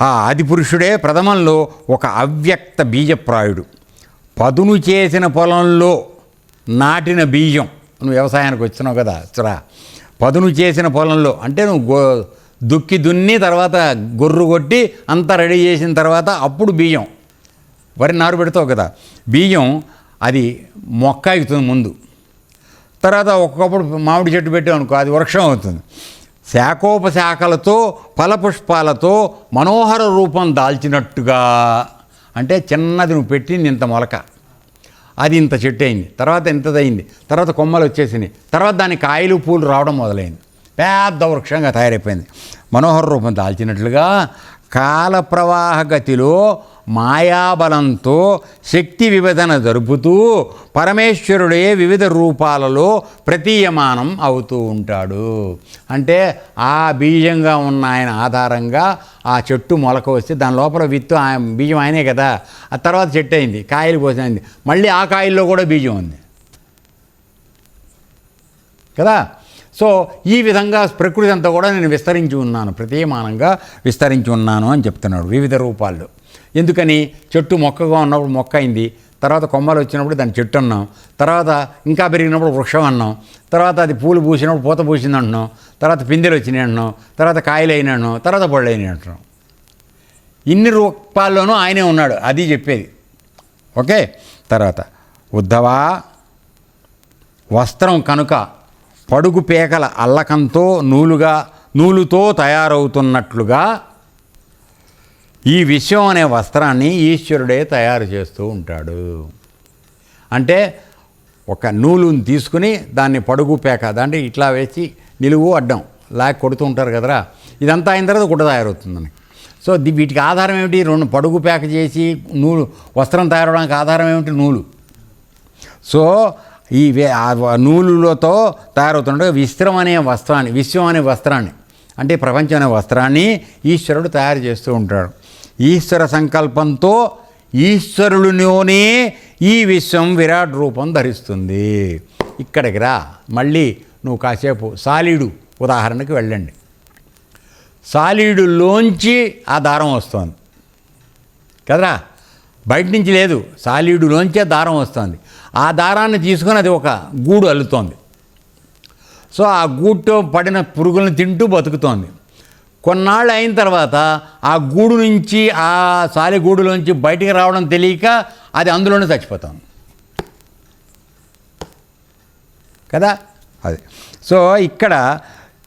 ఆ ఆదిపురుషుడే ప్రథమంలో ఒక అవ్యక్త బీజప్రాయుడు. పదును చేసిన పొలంలో నాటిన బీజం. నువ్వు వ్యవసాయానికి వచ్చినావు కదా చురా పదును చేసిన పొలంలో అంటే నువ్వు గో దుక్కి దున్ని తర్వాత గొర్రు కొట్టి అంతా రెడీ చేసిన తర్వాత అప్పుడు బియ్యం వరి నారు పెడతావు కదా బియ్యం అది మొక్క అవుతుంది ముందు. తర్వాత ఒక్కొక్కప్పుడు మామిడి చెట్టు పెట్టావు అనుకో అది వృక్షం అవుతుంది. శాఖోపశాఖలతో ఫలపుష్పాలతో మనోహర రూపం దాల్చినట్టుగా. అంటే చిన్నది నువ్వు పెట్టింది ఇంత మొలక. అది ఇంత చెట్టు అయింది తర్వాత ఇంతదయింది తర్వాత కొమ్మలు వచ్చేసినాయి తర్వాత దాని కాయలు పూలు రావడం మొదలైంది. పెద్ద వృక్షంగా తయారైపోయింది. మనోహర రూపం దాల్చినట్లుగా కాల ప్రవాహ గతిలో మాయాబలంతో శక్తి విభజన జరుపుతూ పరమేశ్వరుడే వివిధ రూపాలలో ప్రతీయమానం అవుతూ ఉంటాడు. అంటే ఆ బీజంగా ఉన్న ఆయన ఆధారంగా ఆ చెట్టు మొలక వస్తే దాని లోపల విత్తు బీజం ఆయనే కదా. ఆ తర్వాత చెట్టు అయింది కాయలు పోసింది మళ్ళీ ఆ కాయల్లో కూడా బీజం ఉంది. కదా? సో ఈ విధంగా ప్రకృతి అంతా కూడా నేను విస్తరించి ఉన్నాను ప్రతీయమానంగా విస్తరించి ఉన్నాను అని చెప్తున్నాడు వివిధ రూపాల్లో. ఎందుకని చెట్టు మొక్కగా ఉన్నప్పుడు మొక్క అయింది తర్వాత కొమ్మలు వచ్చినప్పుడు దాన్ని చెట్టు అన్నాం తర్వాత ఇంకా పెరిగినప్పుడు వృక్షం అన్నాం తర్వాత అది పూలు పూసినప్పుడు పూత పూసింది అంటున్నాం తర్వాత పిందెలు వచ్చినాయి అంటున్నాం తర్వాత కాయలు అయినా అంటున్నాం తర్వాత పళ్ళు అయినాయి అంటున్నాం. ఇన్ని రూపాల్లోనూ ఆయనే ఉన్నాడు అది చెప్పేది. ఓకే? తర్వాత ఉద్ధవా వస్త్రం కనుక పడుగు పేకల అల్లకంతో నూలుగా నూలుతో తయారవుతున్నట్లుగా ఈ విశ్వం అనే వస్త్రాన్ని ఈశ్వరుడే తయారు చేస్తూ ఉంటాడు. అంటే ఒక నూలుని తీసుకుని దాన్ని పడుగు పేక దాంట్లో ఇట్లా వేసి నిలువు అడ్డం లాక్ కొడుతూ ఉంటారు కదరా. ఇదంతా అయిన తర్వాత గుడ్డ తయారవుతుందని సో వీటికి ఆధారం ఏమిటి? రెండు పడుగు పేక చేసి నూలు వస్త్రం తయారవడానికి ఆధారం ఏమిటి? నూలు. సో ఈ నూలులతో తయారవుతుండే విస్త్రం అనే వస్త్రాన్ని విశ్వం అనే వస్త్రాన్ని అంటే ప్రపంచం అనే వస్త్రాన్ని ఈశ్వరుడు తయారు చేస్తూ ఉంటాడు. ఈశ్వర సంకల్పంతో ఈశ్వరుడిలోనే ఈ విశ్వం విరాట్ రూపం ధరిస్తుంది. ఇక్కడికి రా. మళ్ళీ నువ్వు కాసేపు సాలీడు ఉదాహరణకి వెళ్ళండి. సాలీడులోంచి ఆ దారం వస్తుంది. కదరా? బయట నుంచి లేదు. సాలీడులోంచే దారం వస్తుంది. ఆ దారాన్ని తీసుకొని అది ఒక గూడు అల్లుతోంది. సో ఆ గూడుతో పడిన పురుగులను తింటూ బతుకుతోంది. కొన్నాళ్ళు అయిన తర్వాత ఆ గూడు నుంచి ఆ సాలిగూడులోంచి బయటికి రావడం తెలియక అది అందులోనే చచ్చిపోతాం. కదా? అది. సో ఇక్కడ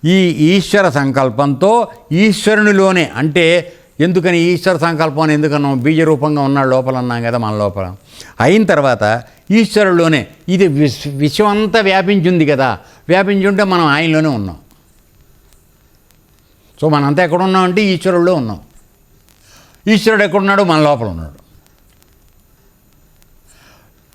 ఈ ఈశ్వర సంకల్పంతో ఈశ్వరునిలోనే అంటే ఎందుకని ఈశ్వర సంకల్పం అని ఎందుకన్నాం? బీజరూపంగా ఉన్న లోపల అన్నాం కదా మన లోపల. అయిన తర్వాత ఈశ్వరులోనే ఇది విశ్వ విశ్వమంతా వ్యాపించింది కదా. వ్యాపించి ఉంటే మనం ఆయనలోనే ఉన్నాం. సో మనంతా ఎక్కడ ఉన్నామంటే ఈశ్వరుల్లో ఉన్నాం. ఈశ్వరుడు ఎక్కడున్నాడు మన లోపల ఉన్నాడు.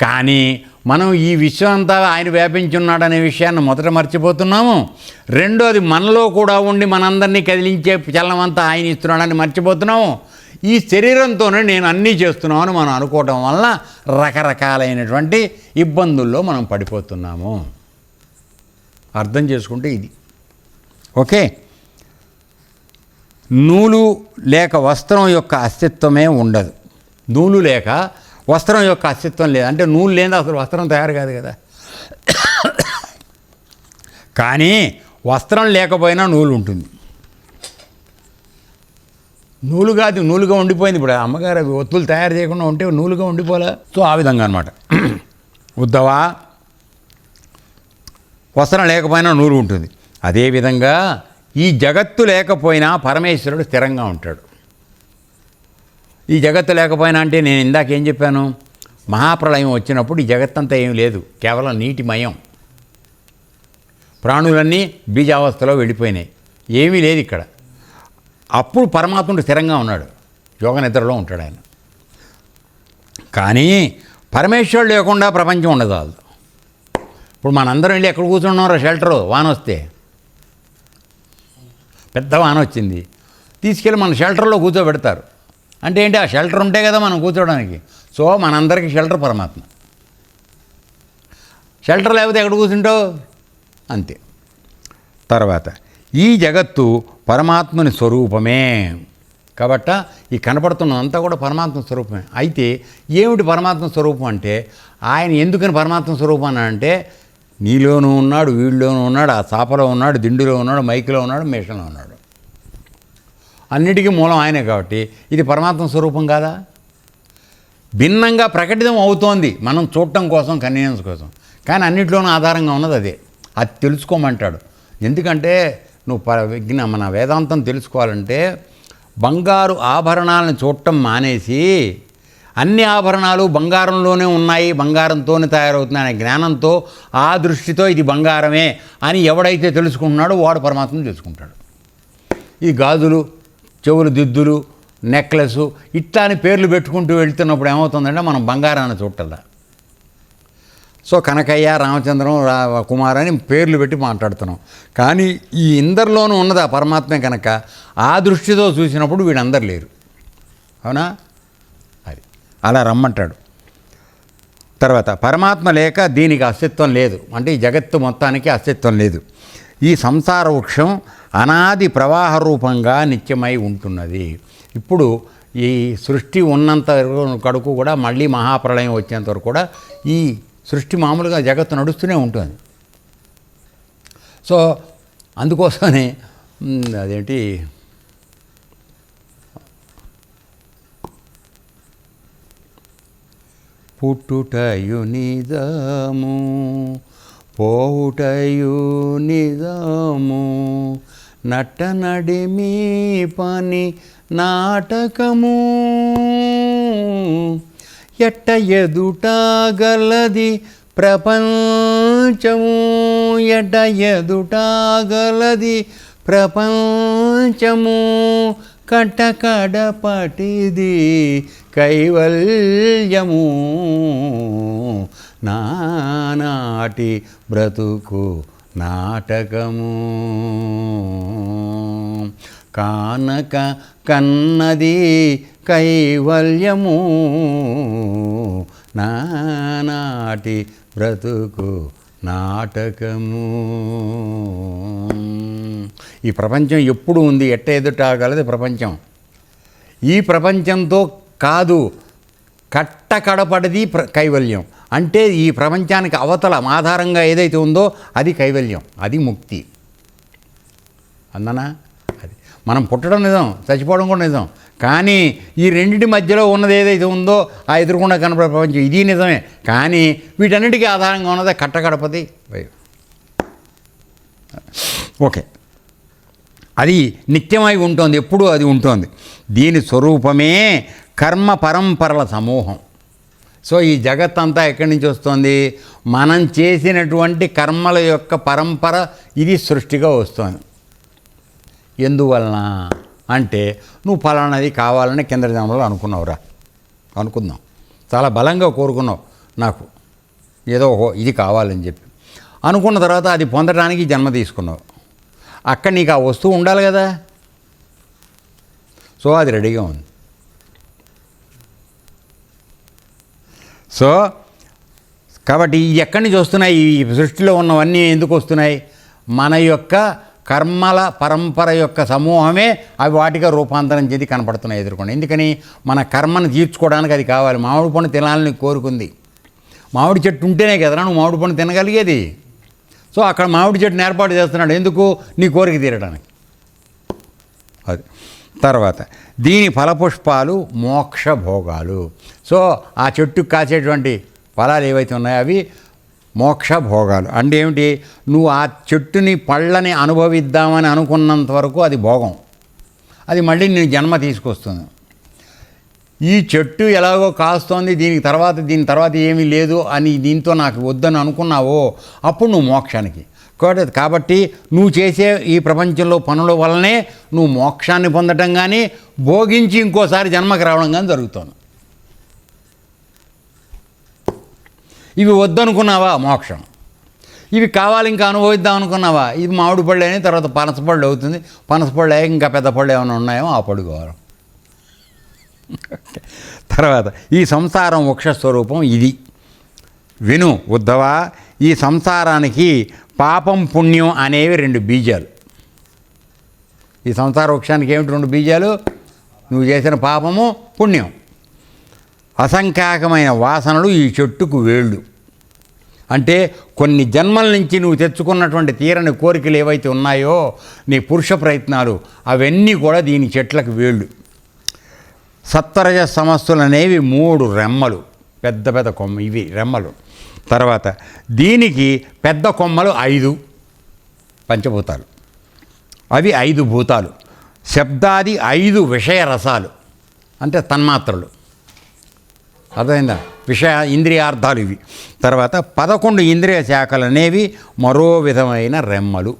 కానీ మనం ఈ విశ్వం అంతా ఆయన వ్యాపించున్నాడు అనే విషయాన్ని మొదట మర్చిపోతున్నాము. రెండోది మనలో కూడా ఉండి మనందరినీ కదిలించే చలనమంతా ఆయన ఇస్తున్నాడని మర్చిపోతున్నాము. ఈ శరీరంతోనే నేను అన్నీ చేస్తున్నామని మనం అనుకోవటం వల్ల రకరకాలైనటువంటి ఇబ్బందుల్లో మనం పడిపోతున్నాము. అర్థం చేసుకుంటే ఇది. ఓకే? నూలు లేక వస్త్రం యొక్క అస్తిత్వమే ఉండదు. నూలు లేక వస్త్రం యొక్క అస్తిత్వం లేదు. అంటే నూలు లేని అసలు వస్త్రం తయారు కాదు కదా. కానీ వస్త్రం లేకపోయినా నూలు ఉంటుంది. నూలు కాదు నూలుగా ఉండిపోయింది ఇప్పుడు. అమ్మగారు అవి ఒత్తులు తయారు చేయకుండా ఉంటే నూలుగా ఉండిపోలే. సో ఆ విధంగా అనమాట ఉద్దవా వస్త్రం లేకపోయినా నూలు ఉంటుంది. అదేవిధంగా ఈ జగత్తు లేకపోయినా పరమేశ్వరుడు స్థిరంగా ఉంటాడు. ఈ జగత్తు లేకపోయినా అంటే నేను ఇందాక ఏం చెప్పాను? మహాప్రళయం వచ్చినప్పుడు ఈ జగత్తంతా ఏం లేదు. కేవలం నీటిమయం. ప్రాణులన్నీ బీజావస్థలో వెళ్ళిపోయినాయి. ఏమీ లేదు ఇక్కడ. అప్పుడు పరమాత్ముడు స్థిరంగా ఉన్నాడు. యోగ నిద్రలో ఉంటాడు ఆయన. కానీ పరమేశ్వరుడు లేకుండా ప్రపంచం ఉండదు. వాళ్ళు ఇప్పుడు మనందరం వెళ్ళి ఎక్కడ కూర్చున్నారో షెల్టరు వాన వస్తే పెద్ద వాన వచ్చింది. తీసుకెళ్ళి మన షెల్టర్లో కూర్చోబెడతారు. అంటే ఏంటి? ఆ షెల్టర్ ఉంటే కదా మనం కూర్చోవడానికి సో మనందరికీ షెల్టర్ పరమాత్మ. షెల్టర్ లేకపోతే ఎక్కడ కూర్చుంటావు? అంతే. తర్వాత ఈ జగత్తు పరమాత్మని స్వరూపమే. కాబట్ట ఈ కనపడుతున్నదంతా కూడా పరమాత్మ స్వరూపమే. అయితే ఏమిటి పరమాత్మ స్వరూపం అంటే? ఆయన ఎందుకని పరమాత్మ స్వరూపం అని అంటే నీలోనూ ఉన్నాడు వీళ్ళలోనూ ఉన్నాడు ఆ చాపలో ఉన్నాడు దిండులో ఉన్నాడు మైకులో ఉన్నాడు మేషంలో ఉన్నాడు. అన్నిటికీ మూలం ఆయనే కాబట్టి ఇది పరమాత్మ స్వరూపం కాదా? భిన్నంగా ప్రకటితం అవుతోంది మనం చూడటం కోసం కన్వీనియన్స్ కోసం. కానీ అన్నింటిలోనూ ఆధారంగా ఉన్నది అదే. అది తెలుసుకోమంటాడు. ఎందుకంటే నువ్వు ప విజ్ఞ మన వేదాంతం తెలుసుకోవాలంటే బంగారు ఆభరణాలను చూడటం మానేసి అన్ని ఆభరణాలు బంగారంలోనే ఉన్నాయి బంగారంతోనే తయారవుతున్నాయి అనే జ్ఞానంతో ఆ దృష్టితో ఇది బంగారమే అని ఎవడైతే తెలుసుకుంటున్నాడో వాడు పరమాత్మను తెలుసుకుంటాడు. ఈ గాజులు చెవులు దిద్దులు నెక్లెస్ ఇట్లా అని పేర్లు పెట్టుకుంటూ వెళ్తున్నప్పుడు ఏమవుతుందంటే మనం బంగారాన్ని చూడాల సో కనకయ్య రామచంద్రం రా కుమార్ అని పేర్లు పెట్టి మాట్లాడుతున్నాం. కానీ ఈ ఇందరిలోనూ ఉన్నదా పరమాత్మే కనుక ఆ దృష్టితో చూసినప్పుడు వీడందరు లేరు. అవునా? అలా రమ్మంటాడు. తర్వాత పరమాత్మ లేక దీనికి అస్తిత్వం లేదు. అంటే ఈ జగత్తు మొత్తానికి అస్తిత్వం లేదు. ఈ సంసార వృక్షం అనాది ప్రవాహ రూపంగా నిత్యమై ఉంటున్నది. ఇప్పుడు ఈ సృష్టి ఉన్నంత కడుకు కూడా మళ్ళీ మహాప్రళయం వచ్చేంత వరకు కూడా ఈ సృష్టి మామూలుగా జగత్తు నడుస్తూనే ఉంటుంది. సో అందుకోసమే అదేంటి పుట్టుటయు నిజము పోవుటయు నిజము నట్ట నడిమి పని నాటకము ఎట్ట ఎదుట గలది ప్రపంచము ఎట్ట ఎదుట గలది ప్రపంచము. కటకడపటిది కైవల్యము. నానాటి బ్రతుకు నాటకము. కానక కన్నది కైవల్యము. నానాటి బ్రతుకు నాటకము. ఈ ప్రపంచం ఎప్పుడు ఉంది? ఎట్ట ఎదుటాగలది ప్రపంచం? ఈ ప్రపంచంతో కాదు కట్టకడపడది ప్ర కైవల్యం. అంటే ఈ ప్రపంచానికి అవతల ఆధారంగా ఏదైతే ఉందో అది కైవల్యం అది ముక్తి. అందనా అది. మనం పుట్టడం నిజం చచ్చిపోవడం కూడా నిజం. కానీ ఈ రెండింటి మధ్యలో ఉన్నది ఏదైతే ఉందో ఆ ఎదురుకుండా కనపడే ప్రపంచం. ఇది నిజమే. కానీ వీటన్నిటికీ ఆధారంగా ఉన్నది కట్టగడపది ఓకే. అది నిత్యమై ఉంటుంది. ఎప్పుడూ అది ఉంటుంది. దీని స్వరూపమే కర్మ పరంపరల సమూహం. సో ఈ జగత్ అంతా ఎక్కడి నుంచి వస్తుంది? మనం చేసినటువంటి కర్మల యొక్క పరంపర ఇది సృష్టిగా వస్తుంది. ఎందువలన? అంటే నువ్వు ఫలానాది కావాలని కింద జన్మలో అనుకున్నావురా. అనుకుందాం. చాలా బలంగా కోరుకున్నావు నాకు. ఏదో ఇది కావాలని చెప్పి. అనుకున్న తర్వాత అది పొందడానికి జన్మ తీసుకున్నావు. అక్కడ నీకు ఆ వస్తువు ఉండాలి కదా. సో అది రెడీగా ఉంది. సో కాబట్టి ఎక్కడి నుంచి వస్తున్నాయి? ఈ సృష్టిలో ఉన్నవన్నీ ఎందుకు వస్తున్నాయి? మన యొక్క కర్మల పరంపర యొక్క సమూహమే అవి వాటిగా రూపాంతరం చెంది కనపడుతున్నాయి ఎదుర్కొని ఎందుకని? మన కర్మను తీర్చుకోవడానికి అది కావాలి. మామిడి పండు తినాలని కోరుకుంది. మామిడి చెట్టు ఉంటేనే కదరా నువ్వు మామిడి పండు తినగలిగేది. సో అక్కడ మామిడి చెట్టును ఏర్పాటు చేస్తున్నాడు. ఎందుకు? నీ కోరిక తీరడానికి. అది. తర్వాత దీని ఫలపుష్పాలు మోక్ష భోగాలు. సో ఆ చెట్టుకు కాసేటువంటి ఫలాలు ఏవైతే ఉన్నాయో అవి మోక్ష భోగాలు అంటే ఏమిటి? నువ్వు ఆ చెట్టుని పళ్ళని అనుభవిద్దామని అనుకున్నంత వరకు అది భోగం. అది మళ్ళీ నేను జన్మ తీసుకొస్తుంది. ఈ చెట్టు ఎలాగో కాస్తోంది దీనికి తర్వాత దీని తర్వాత ఏమీ లేదు అని దీంతో నాకు వద్దని అనుకున్నావో అప్పుడు నువ్వు మోక్షానికి. కాబట్టి కాబట్టి నువ్వు చేసే ఈ ప్రపంచంలో పనుల వల్లనే నువ్వు మోక్షాన్ని పొందటం కానీ భోగించి ఇంకోసారి జన్మకి రావడం కానీ జరుగుతుంది. ఇవి వద్దనుకున్నావా? మోక్షం. ఇవి కావాలి ఇంకా అనుభవిద్దాం అనుకున్నావా? ఇది మామిడి పళ్ళు అని తర్వాత పనసపళ్ళు అవుతుంది. పనసపళ్ళు అయ్యాక ఇంకా పెద్ద పళ్ళు ఏమైనా ఉన్నాయో ఆ పడు కావాలి తర్వాత ఈ సంసారం వృక్ష స్వరూపం ఇది. విను ఉద్ధవా ఈ సంసారానికి పాపం పుణ్యం అనేవి రెండు బీజాలు. ఈ సంసార వృక్షానికి ఏమిటి రెండు బీజాలు? నువ్వు చేసిన పాపము పుణ్యం. అసంఖ్యాకమైన వాసనలు ఈ చెట్టుకు వేళ్ళు. అంటే కొన్ని జన్మల నుంచి నువ్వు తెచ్చుకున్నటువంటి తీరని కోరికలు ఏవైతే ఉన్నాయో నీ పురుష ప్రయత్నాలు అవన్నీ కూడా దీని చెట్లకు వేళ్ళు. సత్వరజ సమస్యలు అనేవి మూడు రెమ్మలు పెద్ద పెద్ద కొమ్మ ఇవి రెమ్మలు. తర్వాత దీనికి పెద్ద కొమ్మలు ఐదు పంచభూతాలు. అవి ఐదు భూతాలు. శబ్దాది ఐదు విషయ రసాలు అంటే తన్మాత్రలు. అర్థమైందా? విషయ ఇంద్రియార్థాలు ఇవి. తర్వాత పదకొండు ఇంద్రియ శాఖలు అనేవి మరో విధమైన రెమ్మలు.